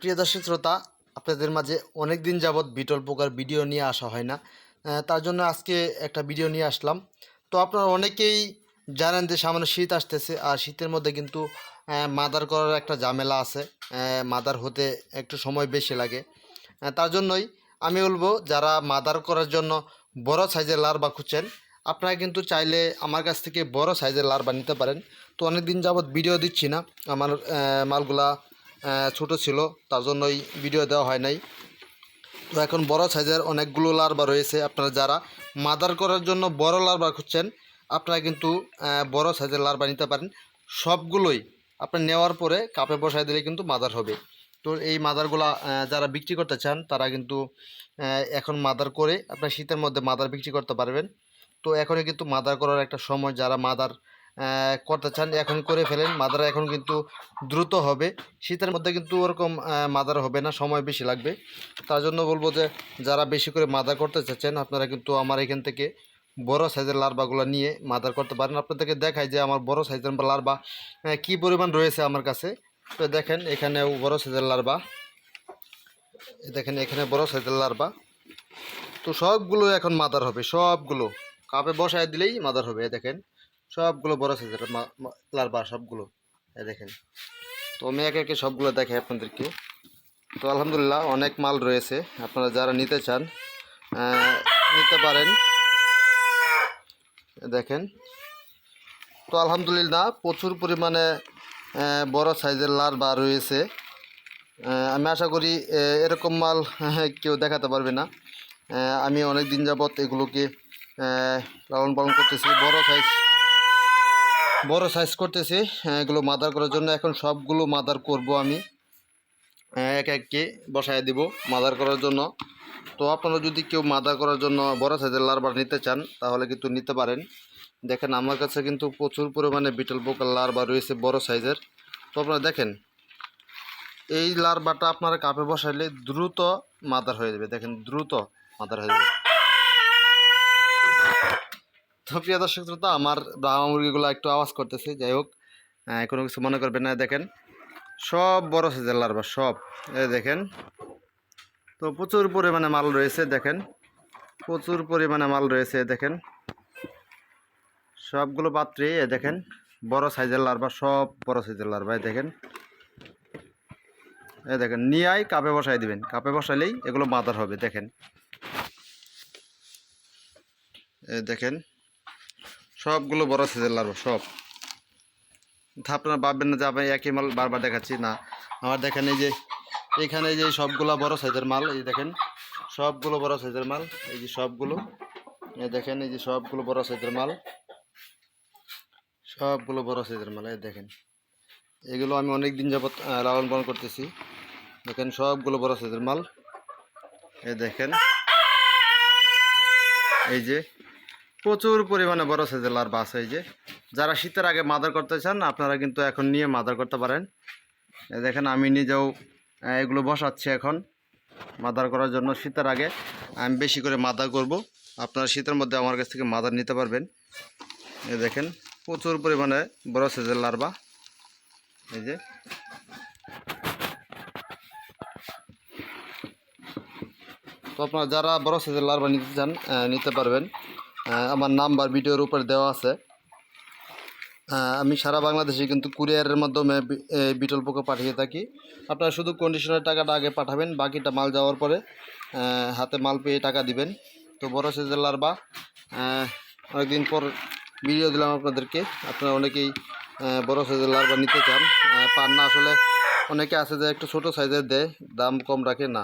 প্রিয় দর্শক শ্রোতা, আপনাদের মাঝে অনেক দিন যাবৎ বিটল পোকার ভিডিও নিয়ে আসা হয় না। তার জন্য আজকে একটা ভিডিও নিয়ে আসলাম। তো আপনারা অনেকেই জানেন যে সামনে শীত আসতেছে, আর শীতের মধ্যে কিন্তু মাদার করার একটা ঝামেলা আছে। মাদার হতে একটু সময় বেশি লাগে। তার জন্যই আমি বলব, যারা মাদার করার জন্য বড় সাইজের লার্বা খুঁজছেন, আপনারা কিন্তু চাইলে আমার কাছ থেকে বড় সাইজের লার্বা নিতে পারেন। তো অনেক দিন যাবৎ ভিডিও দিচ্ছি না। আমার মালগুলা ছোট ছিল, তার জন্য জন্যই ভিডিও দেওয়া হয় নাই। তো এখন বড় সাইজের অনেকগুলো লার্বা রয়েছে, আপনারা যারা মাদার করার জন্য বড় লার্বা খুঁজছেন, আপনারা কিন্তু বড় সাইজের লার্বা নিতে পারেন। সবগুলোই আপনি নেওয়ার পরে কাপে বসায় দিলে কিন্তু মাদার হবে। তো এই মাদারগুলা যারা বিক্রি করতে চান, তারা কিন্তু এখন মাদার করে আপনার শীতের মধ্যে মাদার বিক্রি করতে পারবেন। তো এখনই কিন্তু মাদার করার একটা সময়, যারা মাদার করতে চান এখন করে ফেলেন। মাদারা এখন কিন্তু দ্রুত হবে। শীতের মধ্যে কিন্তু ওরকম মাদার হবে না, সময় বেশি লাগবে। তার জন্য বলব যে, যারা বেশি করে মাদার করতে চাচ্ছেন, আপনারা কিন্তু আমার এখান থেকে বড় সাইজের লার্বাগুলো নিয়ে মাদার করতে পারেন। আপনাদেরকে দেখায় যে, আমার বড় সাইজের লার্বা কি পরিমাণ রয়েছে আমার কাছে। তো দেখেন, এখানেও বড় সাইজের লার্বা এই দেখেন, এখানে বড় সাইজের লার্বা তো সবগুলো এখন মাদার হবে, সবগুলো। কাপে বসায় দিলেই মাদার হবে, দেখেন। সবগুলো বড় সাইজের লার্বা সবগুলো। দেখেন। তো আমি একে একে সবগুলো দেখাই আপনাদেরকে। তো আলহামদুলিল্লাহ অনেক মাল রয়েছে। আপনারা যারা নিতে চান নিতে পারেন। দেখেন। তো আলহামদুলিল্লাহ প্রচুর পরিমাণে বড় সাইজের লার্বা রয়েছে। আমি আশা করি এরকম মাল কেউ দেখাতে পারবে না। আমি অনেক দিন যাবৎ এগুলোকে লালন পালন করতেছি। বড় সাইজ বড় সাইজ করতেছি আহ, এগুলো মাদার করার জন্য। এখন সবগুলো মাদার করব আমি। আহ, এক এককে বসায় দিব মাদার করার জন্য। তো আপনারা যদি কেউ মাদার করার জন্য বড় সাইজের লার্বার নিতে চান তাহলে কিন্তু নিতে পারেন। দেখেন আমার কাছে কিন্তু প্রচুর পরিমাণে বিটল পোকার লার্বা রয়েছে বড় সাইজের তো আপনারা দেখেন এই লার্বাটা আপনারা কাপে বসাইলে দ্রুত মাদার হয়ে যাবে। দেখেন দ্রুত মাদার হয়ে যাবে। তো প্রিয় দর্শক শ্রোতা, আমার ব্রাহ্মা মুরগিগুলো একটু আওয়াজ করতেছে, যাই হোক কোনো কিছু মনে করবেন না, দেখেন, সব বড় সাইজের লার্বা সব, এই দেখেন, তো প্রচুর পরিমাণে মাল রয়েছে, দেখেন, প্রচুর পরিমাণে মাল রয়েছে, দেখেন, সবগুলো পাত্রে এ দেখেন, বড় সাইজের লার্বা সব বড় সাইজের লার্বা এই দেখেন এ দেখেন নিয়াই কাপে বসাই দিবেন, কাপে বসালেই এগুলো মাদার হবে, দেখেন, এই দেখেন সবগুলো বড় সাইজের লার্বা সব। আপনারা ভাববেন না যে আমি একই মাল বারবার দেখাচ্ছি, না। আমার দেখেন এই যে, এখানে যে সবগুলো বড় সাইজের মাল, এই দেখেন, সবগুলো বড় সাইজের মাল, এই যে সবগুলো। এই দেখেন, এই যে সবগুলো বড় সাইজের মাল। সবগুলো বড় সাইজের মাল, এই দেখেন। এগুলো আমি অনেক দিন যাবত লালন পালন করতেছি। দেখেন, সবগুলো বড় সাইজের মাল। এই দেখেন, এই যে প্রচুর পরিমাণে বড় লার্ভা আছে এই যে। যারা শীতের আগে মাদার করতে চান, আপনারা কিন্তু এখন নিয়ে মাদার করতে পারেন। দেখেন, আমি নিজেও এগুলো বসাচ্ছি এখন মাদার করার জন্য শীতের আগে। আমি বেশি করে মাদার করব। আপনারা শীতের মধ্যে আমার কাছ থেকে মাদার নিতে পারবেন। এ দেখেন, প্রচুর পরিমাণে বড় সাইজের লার্ভা এই যে। তো আপনারা যারা বড় সাইজের লার্ভা নিতে চান নিতে পারবেন। আমার নাম্বার ভিডিওর উপর দেওয়া আছে। আমি সারা বাংলাদেশে কিন্তু কুরিয়ারের মাধ্যমে বি- বিটল পোকা পাঠিয়ে থাকি। আপনারা শুধু কন্ডিশনের টাকাটা আগে পাঠাবেন বাকিটা মাল যাওয়ার পরে হাতে মাল পেয়ে টাকা দিবেন। তো বড় সাইজের আহ, অনেকদিন পর ভিডিও দিলাম আপনাদেরকে। আপনারা অনেকেই বড় সাইজের লার্ভা নিতে চান। পান না আসলে অনেকে আছে যে একটু ছোটো সাইজের দেয় দাম কম রাখে না।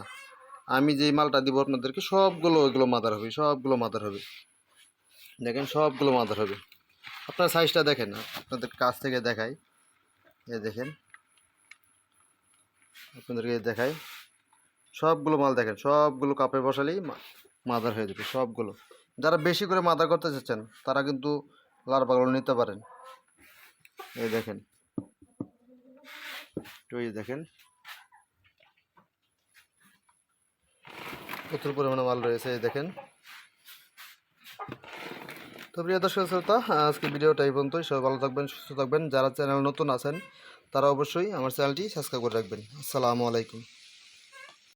আমি যেই মালটা দিব আপনাদেরকে সবগুলো ওইগুলো মাদার হবে সবগুলো মাদার হবে। দেখেন সবগুলো মাদার হবে। আপনার সাইজটা দেখেন, আপনাদের কাছ থেকে দেখাই। এ দেখেন, আপনাদেরকে দেখাই। সবগুলো মাল দেখেন, সবগুলো কাপে বসালেই মাদার হয়ে যাবে সবগুলো। যারা বেশি করে মাদার করতে চাচ্ছেন, তারা কিন্তু লার্ভাগুলো নিতে পারেন। এই দেখেন দেখেন। প্রচুর পরিমাণে মাল রয়েছে, এই দেখেন। তো প্রিয় দর্শক শ্রোতা আজকে ভিডিওটা এই পর্যন্তই। সবাই ভালো থাকবেন, সুস্থ থাকবেন। যারা চ্যানেল নতুন আছেন, তারা অবশ্যই আমার চ্যানেলটি সাবস্ক্রাইব করে রাখবেন। আসসালামু আলাইকুম।